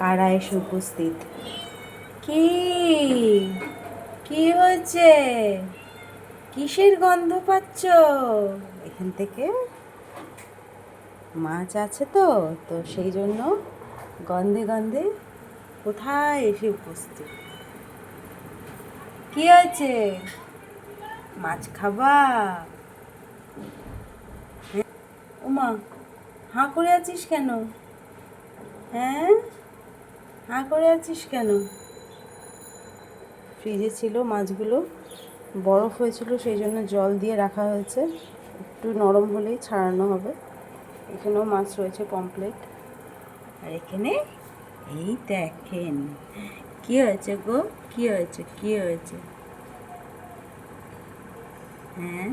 কারা এসে উপস্থিত? কি? কি হয়েছে কিসের গন্ধ পাচ্ছ? এখান থেকে মাছ আছে তো তো সেই জন্য গন্ধে গন্ধে কোথায় এসে উপস্থিত? কি হয়েছে? মাছ খাবা? হ্যাঁ? ওমা হাঁ করে আছিস কেন? হ্যাঁ? হাঁ করে আছিস কেন? ফ্রিজে ছিল মাছগুলো, বরফ হয়েছিল, সেই জন্য জল দিয়ে রাখা হয়েছে। একটু নরম হলেই ছাড়ানো হবে। এখানেও মাছ রয়েছে পমপ্লেট আর এখানে এই দেখেন, কি হয়েছে গো? কি হয়েছে? কি হয়েছে? হ্যাঁ?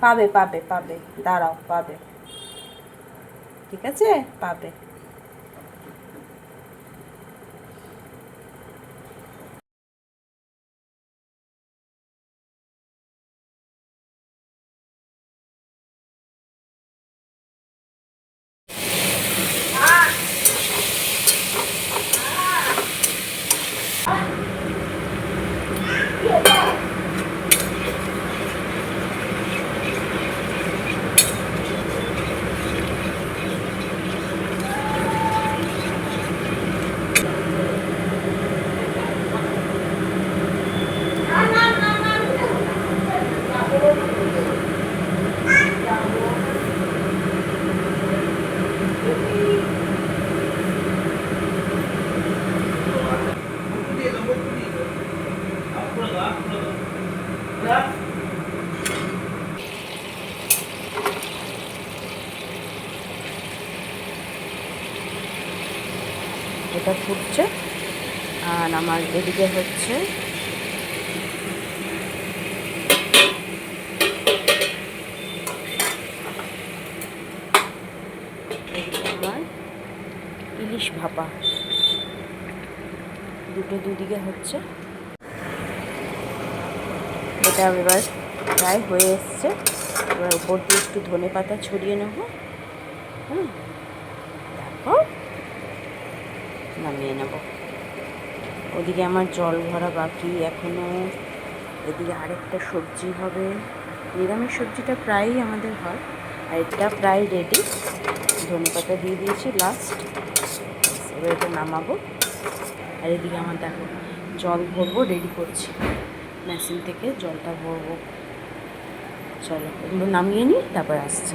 পাবে পাবে পাবে। দাঁড়াও, পাবে। ঠিক আছে? পাবে। এটা ফুটছে। আর আমার এদিকে হচ্ছে আমার ইলিশ ভাপা। দুটো দুদিকে হচ্ছে। এটা এবার প্রায় হয়ে এসছে। এবার উপর দিয়ে একটু ধনে পাতা ছড়িয়ে নেব। হুম তারপর নামিয়ে নেব। ওদিকে আমার জল ভরা বাকি এখনও এদিকে আরেকটা সবজি হবে। নিরামিষ সবজিটা প্রায়ই আমাদের হয়। আর এটা প্রায় রেডি ধনে পাতা দিয়ে দিয়েছি লাস্ট এবার এটা নামাবো। আর এদিকে আমার দেখো, জল ভরবো রেডি করছি। মেশিন থেকে জলটা ভরবো। চলো, এগুলো নামিয়ে নিই, তারপর আসছি।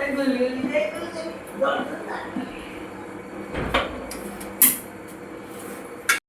They believe, they believe. Don't do that.